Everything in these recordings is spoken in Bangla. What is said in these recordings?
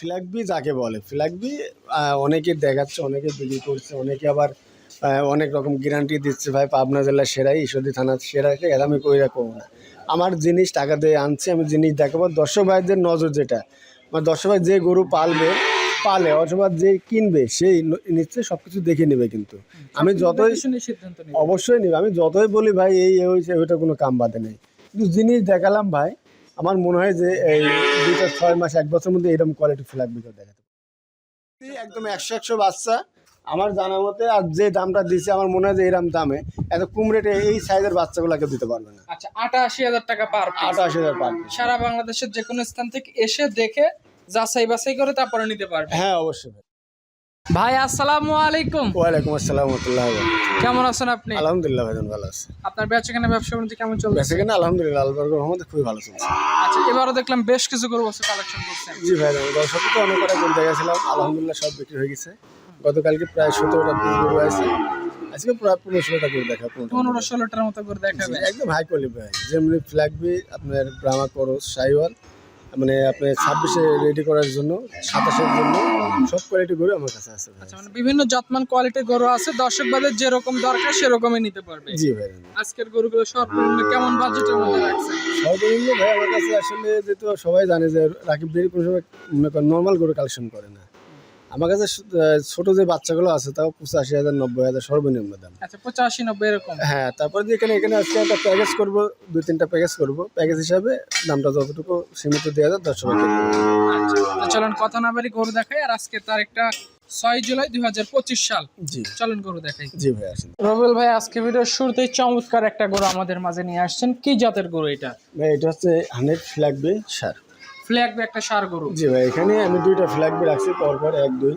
ফ্ল্যাগ বি যাকে বলে ফ্ল্যাগ বি অনেকে দেখাচ্ছে অনেকে বিক্রি করছে অনেকে আবার অনেক রকম গ্যারান্টি দিচ্ছে ভাই পাবনা জেলার সেরাই ঈশ্বরদী থানার সেরাকে এর আমি কইরা করব না। আমার জিনিস টাকা দিয়ে আনছি আমি জিনিস দেখাবো। দর্শক ভাইদের নজর যেটা মানে দর্শক ভাই যে গরু পালবে পালে অথবা যে কিনবে সেই নিশ্চয়ই সব কিছু দেখে নেবে কিন্তু। আমি যতই অবশ্যই নিবে। আমি যতই বলি ভাই এই এই হয়েছে ওইটা কোনো কাম বাদে নেই। কিন্তু জিনিস দেখালাম ভাই আমার মনে হয় যে এই দুইটা ছয় মাস এক বছরের মধ্যে এরকম কোয়ালিটি ফ্ল্যাগ বিকেল দেখাতে। একদম একশো একশো বাচ্চা। আমার জানা মতে আর যে দামটা দিছে আমার মনে হয় যে এরকম দামে। এত কম রেটে এই সাইজের বাচ্চাগুলোকে দিতে পারবে না। আচ্ছা আটাশি হাজার টাকা পার আঠাশ হাজার পার সারা বাংলাদেশের যে কোনো স্থান থেকে এসে দেখে যাচাই বাছাই করে তারপরে নিতে পারবে। হ্যাঁ অবশ্যই। ভাই ভাই আসসালামু আলাইকুম। ওয়ালাইকুম আসসালাম রহমতুল্লাহ। কেমন আছেন আপনি? আলহামদুলিল্লাহ ভাইজান ভালো আছে। আপনার বেচাকেনা ব্যবসা বাণিজ্য কেমন চলছে? বেঁচে কিনা আলহামদুলিল্লাহ আলবর্গ রহমতে খুবই ভালো চলছে। আচ্ছা এবারও দেখলাম বেশ কিছু গরু বছর কালেকশন করছেন। জি ভাই দর্শক তো অনেক কটা গরু দেখেছিলাম আলহামদুলিল্লাহ সব বিক্রি হয়ে গেছে। গতকালকে প্রায় সতেরোটা গরু আছে। আজকে প্রায় পনেরো ষোলোটা গরু দেখা পনেরো ষোলোটার মতো করে দেখাবে একদম হাই কোয়ালিটি ভাই। যেমনি ফ্ল্যাগ বি আপনার ব্রাহ্মা করস সাইওয়াল মানে আপনার ছাব্বিশে রেডি করার জন্য সাতাশের জন্য সব কোয়ালিটি গরু আমার কাছে আছে আচ্ছা মানে বিভিন্ন যত্মান কোয়ালিটির গরু আছে দর্শক বাদের যেরকম দরকার সেরকমই নিতে পারবে। জি ভাই আজকের গরুগুলো সর্বনিম্ন কেমন বাজেটের মধ্যে রাখছেন? সর্বনিম্ন ভাই আমার কাছে আসলে যেহেতু সবাই জানে যে রাকিব দেরি কোনো সময় মনে করেন নর্মাল গরু কালেকশন করে না। আমার কাছে ছোট যে বাচ্চাগুলো আছে তাও পঁচাশি হাজার নব্বই হাজার সর্বনিম্ন দাম। আচ্ছা পঁচাশি নব্বই এরকম। হ্যাঁ তারপর যে এখানে এখানে আজকে একটা প্যাকেজ করব দুই তিনটা প্যাকেজ করব। প্যাকেজ হিসাবে দামটা যতটুকু সীমিত দেওয়া যায় দর্শককে আচ্ছা চলুন কথা না বাড়ি গরু দেখাই আর আজকে তার একটা ছয় জুলাই দুই হাজার পঁচিশ সাল। জি। চলুন গরু দেখাই। জি ভাই আসেন। রবিউল ভাই আজকে ভিডিওর শুরুতেই চমৎকার একটা গরু আমাদের মাঝে নিয়ে আসছেন। কি জাতের গরু এটা? ভাই এটা হচ্ছে হান্ড্রেড ফ্ল্যাগ বে সার। ফ্ল্যাগ একটা সার গরু? জি ভাই এখানে আমি দুইটা ফ্ল্যাগ রাখছি পরপর এক দুই।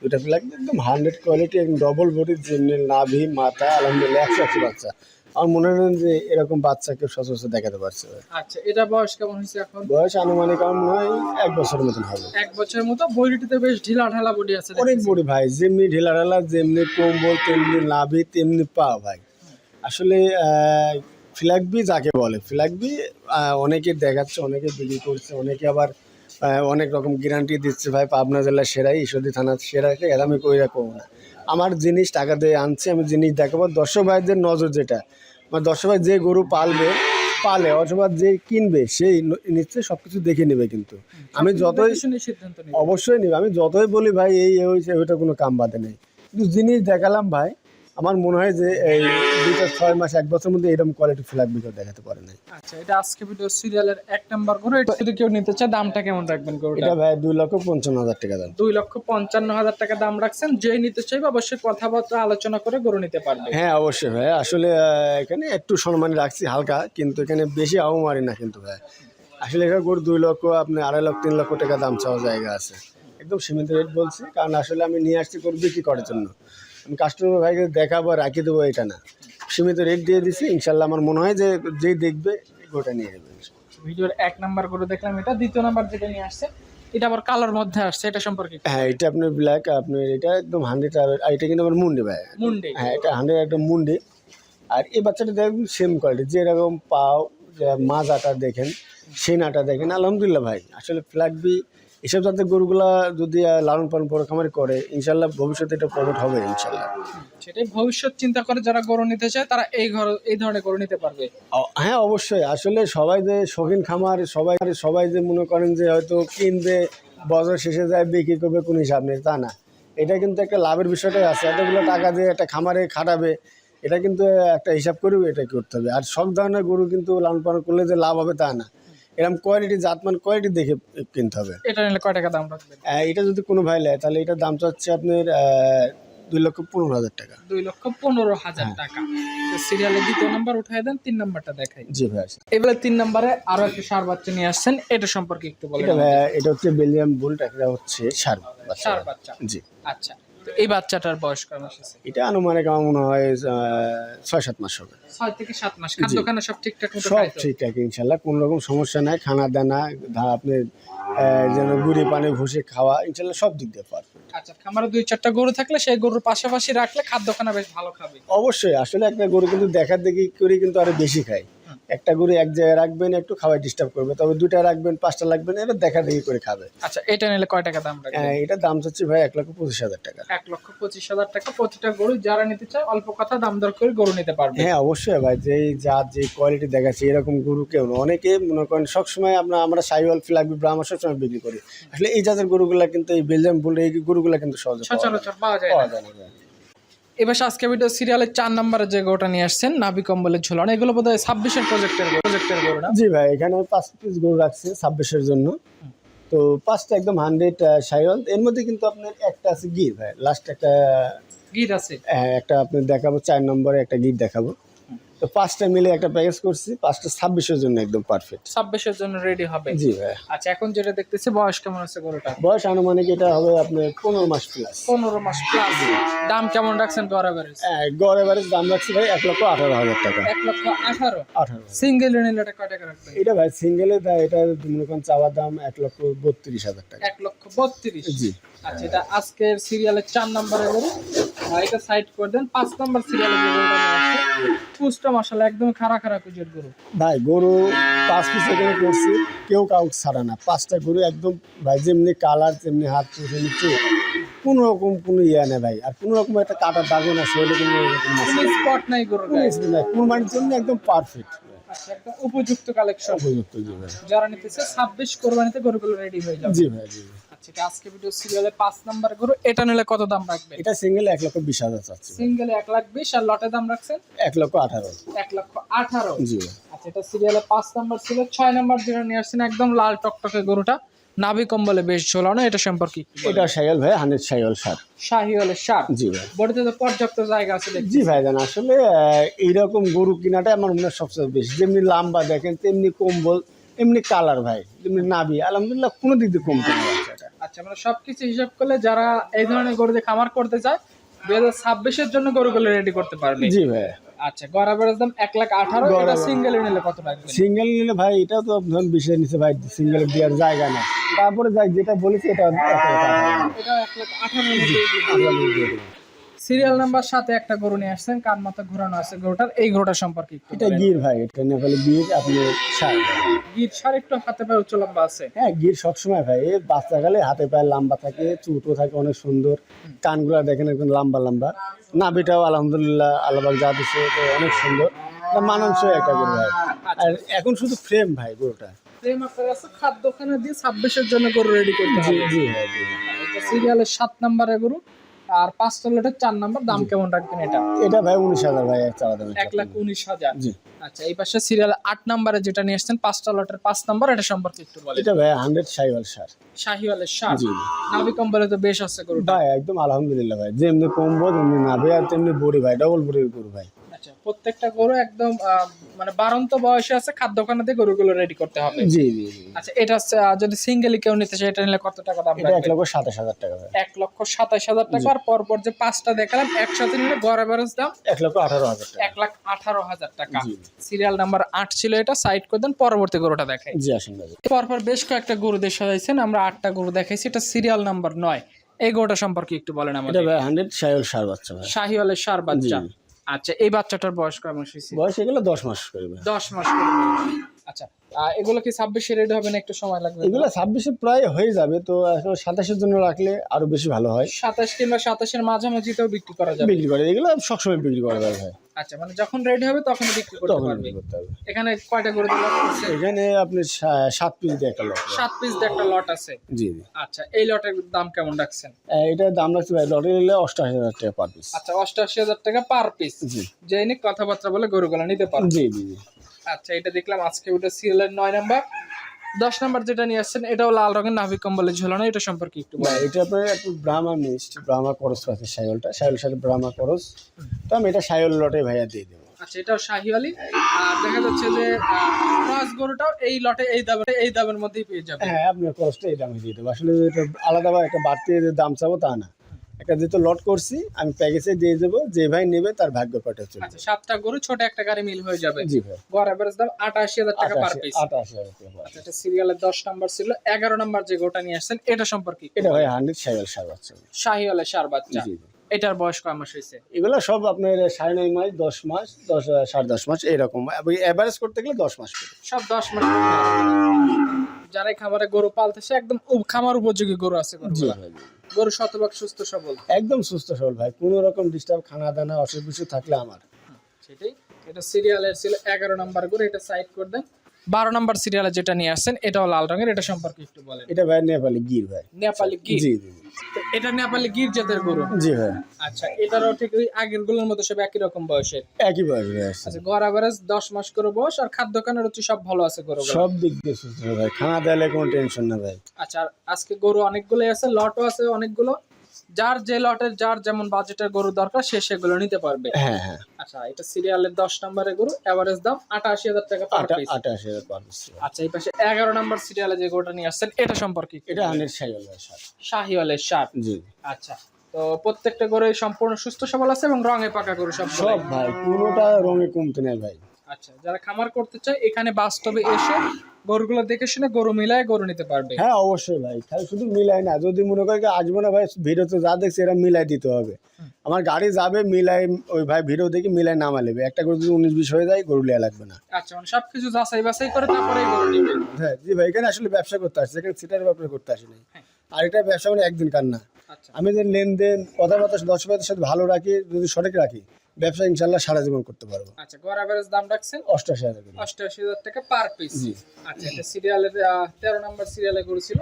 দুইটা ফ্ল্যাগ একদম হান্ড্রেড কোয়ালিটি একদম ডবল বডির যেমনি নাভি মাথা আলহামদুলিল্লাহ একশো একশো বাচ্চা। আমার মনে হয় যে এরকম বাচ্চাকে সচরাচর দেখাতে পারছে ভাই। আচ্ছা এটা বয়স কেমন হয়েছে এখন? বয়স আনুমানিক আমার মনে হয় এক বছরের মতন হবে। এক বছরের মতো বডিটিতে বেশ ঢিলা ঢালা বডি আছে অনেক বড়ি ভাই যেমনি ঢিলা ঢালা যেমনি কম্বল তেমনি নাভি তেমনি পা ভাই। আসলে ফ্ল্যাগ বি যাকে বলে ফ্ল্যাগবি অনেকে দেখাচ্ছে অনেকে বিক্রি করছে অনেকে আবার অনেক রকম গ্যারান্টি দিচ্ছে ভাই পাবনা জেলার সেরাই ঈশ্বরদী থানার সেরাকে এর আমি কইরা করব না আমার জিনিস টাকা দিয়ে আনছি আমি জিনিস দেখাবো। দর্শক ভাইদের নজর যেটা মানে দর্শক ভাই যে গরু পালবে পালে অথবা যে কিনবে সেই নিশ্চয়ই সব কিছু দেখে নেবে কিন্তু। আমি যতই শুনে সিদ্ধান্ত নিই অবশ্যই নিবে আমি যতই বলি ভাই এই ওইটা কোনো কাম বাদে নেই। কিন্তু জিনিস দেখালাম ভাই আমার মনে হয় যে এই দুইটা ছয় মাস এক বছরের মধ্যে এরকম কোয়ালিটি ফ্ল্যাগ বিকেল দেখাতে পারে নাই। আচ্ছা এটা আজকে ভিডিও সিরিয়ালের এক নাম্বার গরু এটা যদি কেউ নিতে চায় দামটা কেমন রাখবেন গরুটা এটা ভাই দুই লক্ষ পঞ্চান্ন হাজার টাকা দাম। দুই লক্ষ পঞ্চান্ন হাজার টাকা দাম রাখছেন যেই নিতে চাইবে অবশ্যই কথাবার্তা আলোচনা করে গরু নিতে পারবে। হ্যাঁ অবশ্যই ভাই। আসলে এখানে একটু সম্মান রাখছি হালকা কিন্তু এখানে বেশি আও মারি না কিন্তু ভাই। আসলে এটা গরু দুই লক্ষ আপনি আড়াই লক্ষ তিন লক্ষ টাকা দাম চাওয়া জায়গা আছে। একদম সীমিত রেট বলছি কারণ আসলে আমি নিয়ে আসছি গরু বিক্রি করার জন্য। কাস্টমার ভাইকে দেখাবো আর রাখি দেবো এটা না। সীমিত রেট দিয়ে দিছি ইনশাল্লাহ আমার মনে হয় যে যেই দেখবে গোটা নিয়ে নেবে। ভিডিওর এক নাম্বার করে দেখলাম এটা দ্বিতীয় নাম্বার যেটা নিয়ে আসছে এটা আবার কালার মধ্যে আসছে এটা সম্পর্কে হ্যাঁ এটা আপনার ব্ল্যাক আপনার এটা একদম হান্ড্রেড আর এটা কিন্তু আমার মুন্ডি ভাই। মুন্ডে। হ্যাঁ এটা হান্ড্রেড একটা মুন্ডি। আর এই বাচ্চাটা দেখুন সেম কোয়ালিটি যেরকম পাও মাছ আটা দেখেন সেন আটা দেখেন আলহামদুলিল্লাহ ভাই। আসলে ফ্ল্যাগ বি এসব জাতের গরুগুলা যদি লালন পালন পরে খামারি করে ইনশাল্লাহ ভবিষ্যতে এটা প্রমোট হবে ইনশাল্লাহ। সেটাই ভবিষ্যৎ চিন্তা করে যারা গরু নিতে চায় তারা এই ঘর এই ধরনের গরু নিতে পারবে। হ্যাঁ অবশ্যই। আসলে সবাই যে শৌখিন খামার সবাই সবাই যে মনে করেন যে হয়তো কিনবে বছর শেষে যায় বিক্রি করবে কোনো হিসাব নেই তা না। এটা কিন্তু একটা লাভের বিষয়টাই আছে। এতগুলো টাকা দিয়ে একটা খামারে খাটাবে এটা কিন্তু একটা হিসাব করেও এটা করতে হবে। আর সব ধরনের গরু কিন্তু লালন পালন করলে যে লাভ হবে তা না। এরকম কোয়ালিটি জাতমান কোয়ালিটি দেখে কিনতে হবে। এটা নিলে কয় টাকা দাম রাখবেন? এটা যদি কোনো ভাই নেয় তাহলে এটার দাম চাচ্ছে আপনার দুই লক্ষ পনেরো হাজার টাকা। দুই লক্ষ পনেরো হাজার টাকা। সিরিয়ালের দ্বিতীয় নাম্বার উঠাই দেন তিন নাম্বারটা দেখাই। জি ভাই। এবারে তিন নাম্বারে আরও একটা সার বাচ্চা নিয়ে আসছেন এটা সম্পর্কে একটু বলেন এটা হচ্ছে বেলিয়াম বুলট এটা হচ্ছে সার বাচ্চা। সার বাচ্চা। জি। আচ্ছা। এই বাচ্চাটার বয়স কেমন এসেছে এটা আনুমানিক আমার মনে হয় ছয় সাত মাস হবে। ছয় থেকে সাত মাস। খাদ্য খানা সব ঠিকঠাক মতো সব ঠিকঠাক ইনশাল্লাহ কোনো রকম সমস্যা নাই। খানা দানা ধা- আপনি যেন গুড়ি পানি ভুসে খাওয়া ইনশাল্লাহ সব দিক দিয়ে পারবে আচ্ছা খামারে দুই চারটা গরু থাকলে সেই গরুর পাশাপাশি রাখলে খাদ্য খানা বেশ ভালো খাবে। অবশ্যই আসলে একটা গরু কিন্তু দেখার দেখি করে কিন্তু আরও বেশি খায়। একটা গরু এক জায়গায় রাখবেন একটু খাওয়াই ডিস্টার্ব করবে। তবে দুটা রাখবেন পাঁচটা রাখবেন এবার দেখা দেখি করে খাবে। আচ্ছা এটা নিলে কয় টাকা দাম হ্যাঁ, এটা দাম চাচ্ছি ভাই এক লক্ষ পঁচিশ হাজার টাকা। এক লক্ষ পঁচিশ হাজার টাকা প্রতিটা গরু যারা নিতে চায় অল্প কথা দাম দর করে গরু নিতে পারবে। হ্যাঁ অবশ্যই ভাই যে জাত যে কোয়ালিটি দেখাচ্ছে এরকম গরু কেউ না। অনেকে মনে করেন সবসময় আমরা আমরা সাইওয়াল ফ্লাগবি ব্রাহ্মা সবসময় বিক্রি করি। আসলে এই জাতের গরুগুলা কিন্তু এই বেলজিয়াম বুল এই গরুগুলা কিন্তু সহজে পাওয়া যায় না। এবার আজকে ভিডিও সিরিয়ালের চার নম্বরে যে গোটা নিয়ে আসছেন নাভি কম্বলের ঝোলানো। এগুলো বোধ হয় ছাব্বিশের প্রজেক্টের প্রজেক্টের গরু না? জি ভাই এখানে পাঁচ পিস গরু রাখছে ছাব্বিশের জন্য। তো পাঁচটা একদম হান্ড্রেড সাইওয়াল এর মধ্যে কিন্তু আপনার একটা আছে গির ভাই লাস্ট একটা গির আছে? হ্যাঁ, একটা আপনি দেখাবো চার নম্বরে একটা গিট দেখাবো। তো পাঁচটা মিলে একটা প্যাকেজ করছি পাঁচটা ছাব্বিশের জন্য একদম পারফেক্ট ছাব্বিশের জন্য রেডি হবে। জি ভাই। আচ্ছা এখন যেটা দেখতেছি বয়স কেমন আছে গরুটা বয়স আনুমানিক এটা হবে আপনার পনেরো মাস প্লাস পনেরো মাস প্লাস দাম কেমন রাখছেন গড় অ্যাভারেজ গড় এভারেজ দাম রাখছি ভাই এক লক্ষ আঠারো হাজার টাকা। এক লক্ষ আঠারো? আঠারো। সিঙ্গেল নিলে এটা কয় টাকা রাখবেন? এটা ভাই সিঙ্গেলে এটা মনে চাওয়ার দাম এক লক্ষ বত্রিশ হাজার টাকা। এক লক্ষ বত্রিশ? জি। আচ্ছা এটা আজকের সিরিয়ালের চার নম্বরে গরু? এটা সাইড করে দেন। পাঁচ নম্বর সিরিয়ালে যে গরুটা মশলা একদম খারা খারা কুজের গরু। ভাই গরু পাঁচ পিস এখানে করছি কেউ কাউকে ছাড়া না। পাঁচটা গরু একদম ভাই যেমনি কালার তেমনি হাত পুষে নিচ্ছে কোনো রকম কোনো ইয়ে নেই ভাই। আর কোনো রকম একটা কাটার দাগও না শরীরে কোনো স্পট নাই। গরুর গায়ে। কুরবানির জন্য একদম পারফেক্ট আচ্ছা একদম উপযুক্ত কালেকশন উপযুক্ত জি ভাই। যারা নিতেছে ছাব্বিশ কোরবানিতে গরুগুলো রেডি হয়ে যাবে। জি ভাই জি ভাই। আচ্ছা এটা আজকে ভিডিও সিরিয়ালে নাম্বার গরু এটা নিলে কত দাম এটা সিঙ্গেল লক্ষ বিশ হাজার চাচ্ছি। সিঙ্গেলে এক লাখ বিশ আর লটে দাম রাখছেন? লক্ষ আঠারো। এক লক্ষ আঠারো। জি। আচ্ছা এটা সিরিয়ালে নাম্বার ছিল নাম্বার যেটা নিয়ে আসছেন একদম লাল টকটকে গরুটা। নাভি কম্বলে বেশ ঝোলানো এটা সম্পর্কে এটা ভাই সার। শাহিওয়ালের সার? জি ভাই। বডিতে তো পর্যাপ্ত জায়গা আছে জি ভাই জান আসলে এইরকম গরু কিনাটা আমার মনে হয় সবচেয়ে বেশি। যেমনি লম্বা দেখেন তেমনি কম্বল এমনি কালার ভাই যেমনি আলহামদুলিল্লাহ কোনো দিক দিয়ে কমতে না। আচ্ছা মানে সবকিছু হিসাব করলে যারা এই ধরনের গরু দিয়ে খামার করতে চায় দুই হাজার ছাব্বিশের জন্য গরুগুলো রেডি করতে পারবে। জি ভাই। আচ্ছা গড় অ্যাভারেজ দাম এক লাখ আঠারো এটা সিঙ্গেল নিলে কত লাগবে সিঙ্গেল নিলে ভাই এটা তো ধরুন বিশের নিচে ভাই সিঙ্গেল দেওয়ার জায়গা না তারপরে যাই যেটা বলেছি এটা। এটা এক লাখ আঠারো সিরিয়াল নাম্বার সাথে একটা গরু নিয়ে আসছেন কান মাথা ঘোরানো আছে গরুটার? এই গরুটা সম্পর্কে একটু এটা গির ভাই এটা নেপালে গির আপনি সার। গির সার একটু হাতে পায়ে উচ্চ লম্বা আছে। হ্যাঁ গির সবসময় ভাই বাচ্চা গেলে হাতে পায়ে লম্বা থাকে চুটো থাকে অনেক সুন্দর কানগুলা দেখেন একদম লম্বা লম্বা। নাভিটাও আলহামদুলিল্লাহ আল্লাহবাক যা দিচ্ছে তো অনেক সুন্দর। মানানসই একটা গরু ভাই। আর এখন শুধু ফ্রেম ভাই গরুটা। প্রেম আপনার আছে খাদ্যখানা দিয়ে ছাব্বিশের জন্য গরু রেডি করতে হবে। জি ভাই জি সিরিয়ালের সাত নাম্বারের গরু। আর পাঁচটা লটের চার নাম্বার দাম কেমন রাখবেন এটা? এটা ভাই উনিশ হাজার ভাই এক লাখ উনিশ হাজার। জি। আচ্ছা এই পাশে সিরিয়াল আট নাম্বারে যেটা নিয়ে আসছেন পাঁচটা লটের পাঁচ নাম্বার এটা সম্পর্কে একটু বলেন। এটা ভাই হান্ড্রেড শাহিওয়াল সার। শাহিওয়ালের সার? জি। নাভি কম্বলে তো বেশ আছে ভাই একদম আলহামদুলিল্লাহ ভাই যেমনি কম্বল তেমনি নাভি আর তেমনি বড়ি ভাই ডবল বড়ি গরু ভাই। প্রত্যেকটা গরু একদম মানে বারন্ত বয়সে আছে খাদ্যখানা দিয়ে গরুগুলো রেডি করতে হবে। জি জি আচ্ছা এটা হচ্ছে, যদি সিঙ্গেলি কেউ নিতে চায় এটা নিলে কত টাকা দাম এটা এক লক্ষ সাতাশ হাজার টাকা এক লক্ষ সাতাশ হাজার টাকা আর পরপর যে পাঁচটা দেখালাম একসাথে নিলে গড় অ্যাভারেজ দাম এক লক্ষ আঠারো হাজার টাকা। এক লাখ আঠারো হাজার টাকা। সিরিয়াল নাম্বার আট ছিল এটা সাইড করে দেন পরবর্তী গরুটা দেখাই। জি আসেন পরপর বেশ কয়েকটা গরু দিয়ে সাজাইছেন আমরা আটটা গরু দেখাইছি এটা সিরিয়াল নাম্বার নয়। এই গরুটা সম্পর্কে একটু বলেন আমাদের। হান্ড্রেড সাইওয়াল সার বাচ্চা শাহিওয়ালের সার বাচ্চা। আচ্ছা এই বাচ্চাটার বয়স শেষে বয়স এগুলো দশ মাস করবে দশ মাস করে বয়স। আচ্ছা এগুলো কি ছাব্বিশে রেডি হবে না একটু সময় লাগবে? এগুলো ছাব্বিশে প্রায় হয়ে যাবে তো সাতাশের জন্য রাখলে আরও বেশি ভালো হয়। সাতাশ কিংবা সাতাশের মাঝামাঝিতেও বিক্রি করা যাবে। বিক্রি করে এগুলো সবসময় বিক্রি করা যাবে ভাই। আচ্ছা মানে যখন রেডি হবে তখন বিক্রি করতে পারবে। এখানে কয়টা দিলে এখানে আপনি সাত পিস দিয়ে একটা লট সাত পিস দিয়ে একটা লট আছে। জি জি। আচ্ছা এই লটের দাম কেমন রাখছেন? এটার দাম লাগছে ভাই লটে নিলে অষ্টআশি হাজার টাকা পার পিস আচ্ছা অষ্টআশি হাজার টাকা পার পিস জি। নিয়ে কথাবার্তা বলে গরুগুলো নিতে পারবে জি জি জি। আচ্ছা এটা দেখলাম আজকে ওটা সিরিয়ালের নয় নাম্বার। দশ নাম্বার যেটা নিয়ে আসছেন এটাও লাল রঙের নাভি কম্বলে ঝোলানো এটা সম্পর্কে একটু না, এটা আপনার একটু ব্রাহ্মা মিক্সড ব্রাহ্মা করস আছে সাইলটা সাইল সাথে ব্রাহ্মা করস। তো আমি এটা সাইল লটে ভাইয়া দিয়ে দেবো। আচ্ছা এটাও শাহিওয়ালি আর দেখা যাচ্ছে যে ক্রস গরুটাও এই লটে এই দামে এই দামের মধ্যেই পেয়ে যাবে। হ্যাঁ আপনার খরচটা এই দামে দিয়ে দেবো। আসলে এটা আলাদা একটা বাড়তি যে দাম চাবো তা না। একটা যেহেতু লট করছি আমি প্যাকেজে দিয়ে দেবো যে ভাই নেবে তার ভাগ্য পাঠে চলবে আচ্ছা সাতটা গরু ছোট একটা গাড়ি মিল হয়ে যাবে। জি ভাই। গড় এভারেজ দাম আটাশি হাজার টাকা পার পিস আটাশি হাজার টাকা per piece। এটা সিরিয়ালের দশ নাম্বার ছিল এগারো নাম্বার যে গোটা নিয়ে আসছেন এটা সম্পর্কে এটা ভাই হান্ড্রেড সাইকেল সার বাচ্চা। শাহিওয়ালের সার বাচ্চা। জি এটার বয়স কয় মাস হয়েছে? এগুলো সব আপনার সাড়ে নয় মাস দশ মাস দশ সাড়ে দশ মাস এরকম। অ্যাভারেজ করতে গেলে দশ মাস সব দশ মাস। যারা খামারে গরু পালতেছে একদম খামার উপযোগী গরু আছে গরুগুলা। গরু শতভাগ সুস্থ সবল। একদম সুস্থ সবল ভাই। কোনো রকম ডিস্টার্ব খানা দানা অসুখ বিসুখ থাকলে আমার। সেটাই। এটা সিরিয়ালের ছিল এগারো নাম্বার গরু এটা সাইড করে দেন। বারো নম্বর সিরিয়ালে যেটা নিয়ে আসছেন এটাও লাল রঙের এটা সম্পর্কে একটু বলেন। এটা ভাই নেপালি গির ভাই। নেপালি গির? জি জি। এটা নেপালি গির জাতের গরু? জি ভাই। আচ্ছা এটারও ঠিক ওই আগেরগুলোর মতো সব একই রকম বয়সের? একই বয়স। আচ্ছা গড় অ্যাভারেজ দশ মাস করে বয়স আর খাদ্য খানের হচ্ছে সব ভালো আছে গরু সব দিক দিয়ে সুস্থ ভাই খানা দিলে কোনো টেনশন না ভাই। আচ্ছা আর আজকে গরু অনেকগুলোই আছে লটও আছে অনেকগুলো? যার যে লটের যার যেমন বাজেটের গরু দরকার সে সেগুলো নিতে পারবে। হ্যাঁ হ্যাঁ। আচ্ছা এটা সিরিয়ালের দশ নম্বরের গরু এভারেজ দাম আটাশি হাজার টাকা পার পিস আটাশি হাজার পার। আচ্ছা এই পাশে এগারো নম্বর সিরিয়ালে যে গরুটা নিয়ে আসছেন এটা সম্পর্কে এটা সাইকেল ভাই সার শাহিওয়ালের সার জি। আচ্ছা তো প্রত্যেকটা গরু সম্পূর্ণ সুস্থ সবল আছে এবং রঙে পাকা গরু সব সব ভাই কোনোটা রঙে কমতে নেই ভাই। আচ্ছা যারা খামার করতে চায় এখানে বাস্তবে এসে গরুগুলো দেখে শুনে গরু মিলায় গরু নিতে পারবে। হ্যাঁ অবশ্যই ভাই। খালি শুধু মিলাই না যদি মনে করে কি আসব না ভাই ভিডিওতে যা দেখছি এরা মিলাই দিতে হবে। আমার গাড়ি যাবে মিলাই ওই ভাই ভিডিও দেখে মিলাই নামা নেবে। একটা করে যদি উনিশ বিশ হয়ে যায় গরু লেয়া লাগবে না। আচ্ছা মানে সবকিছু যাচাই বাছাই করে তারপরে গরু হ্যাঁ জি ভাই এখানে আসলে ব্যবসা করতে আসছে এখানে সিটার ব্যাপারে করতে আসি নাই। হ্যাঁ। আর এটা ব্যবসা মানে একদিন কার না। আচ্ছা আমি যে লেনদেন কথাবার্তা দর্শকদের সাথে ভালো রাখি যদি সঠিক রাখি ব্যবসা ইনশাল্লাহ সারা জীবন করতে পারব। আচ্ছা গড় অ্যাভারেজ দাম রাখছেন? অষ্টাশি হাজার অষ্টাশি হাজার টাকা পার পিস জি। আচ্ছা এটা সিরিয়ালের তেরো নম্বর সিরিয়ালে করেছিল।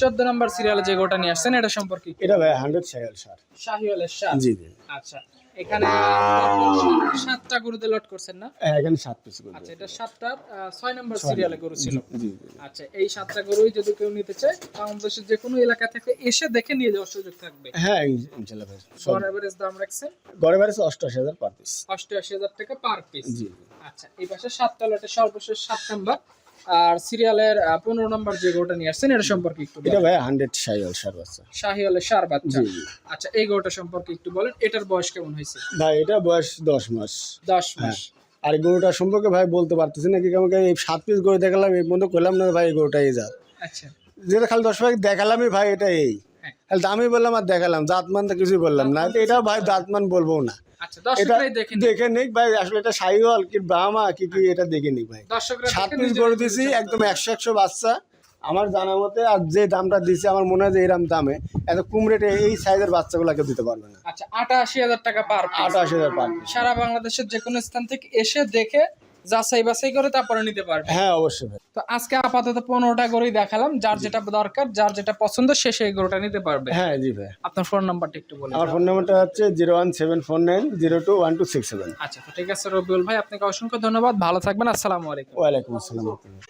চোদ্দ নম্বর সিরিয়ালে যে গোটা নিয়ে আসছেন এটা সম্পর্কে এটা ভাই হান্ড্রেড সাইকেল সার। শাহিওয়ালের সার। জি জি। আচ্ছা এখানে সাতটা গরুতে লট করছেন না? হ্যাঁ, এখানে সাত পিস করে আচ্ছা এটা সাতটার ছয় নম্বর সিরিয়ালে গরু ছিল। জি জি। আচ্ছা এই সাতটা গরুই যদি কেউ নিতে চায় বাংলাদেশের যে কোনো এলাকা থেকে এসে দেখে নিয়ে যাওয়ার সুযোগ থাকবে। হ্যাঁ ইন- ইনশাল্লাহ ভাই গড় দাম রাখছেন? হাজার পার পিস অষ্টআশি হাজার টাকা পার পিস জি আচ্ছা এই পাশে সাতটা লটের সর্বশেষ সাত নম্বর আর সিরিয়ালের পনেরো নম্বর যে গরুটা নিয়ে আসছেন এটা সম্পর্কে একটু এটা ভাই হান্ড্রেড সাইকেল সার বাচ্চা। শাহিওয়ালের সার বাচ্চা। আচ্ছা এই গরুটা সম্পর্কে একটু বলেন এটার বয়স কেমন হয়েছে? ভাই এটা বয়স দশ মাস। দশ মাস। আর গরুটা সম্পর্কে ভাই বলতে পারতেছি না কি আমাকে এই সাত পিস গরু দেখালাম এই বন্ধু করলাম না ভাই এই গরুটা এই জাত। আচ্ছা। যেটা খালি দশ ভাই দেখালামই ভাই এটা এই হ্যাঁ। খালি দামি বললাম আর দেখালাম জাতমান তো কিছুই বললাম না। এটা ভাই জাতমান বলব না। দেখে নিক। ভাই আসলে এটা সাইওয়াল কি বামা কি কি এটা দেখে নিক ভাই। সাত পিস নিজেরা দিছি একদম একশো একশো বাচ্চা। আমার জানা মতে আর যে দামটা দিছে আমার মনে হয় যে এরম দামে এত কম রেটে এই সাইজের বাচ্চাগুলোকে দিতে পারবে না। আচ্ছা আটাশি হাজার টাকা পার আটাশি হাজার পার সারা বাংলাদেশের যে কোনো স্থান থেকে এসে দেখে যাচাই বাছাই করে তারপরে নিতে পারবে। হ্যাঁ অবশ্যই তো আজকে আপাতত পনেরোটা গরুই দেখালাম যার যেটা দরকার যার যেটা পছন্দ সে সেই গরুটা নিতে পারবে। হ্যাঁ জি ভাই। আপনার ফোন নাম্বারটা একটু বলুন আমার ফোন নাম্বারটা হচ্ছে zero one seven four nine zero two one two six seven. আচ্ছা তো ঠিক আছে রবিউল ভাই আপনাকে অসংখ্য ধন্যবাদ। ভালো থাকবেন আসসালামু আলাইকুম। ওয়ালাইকুম আসসালাম।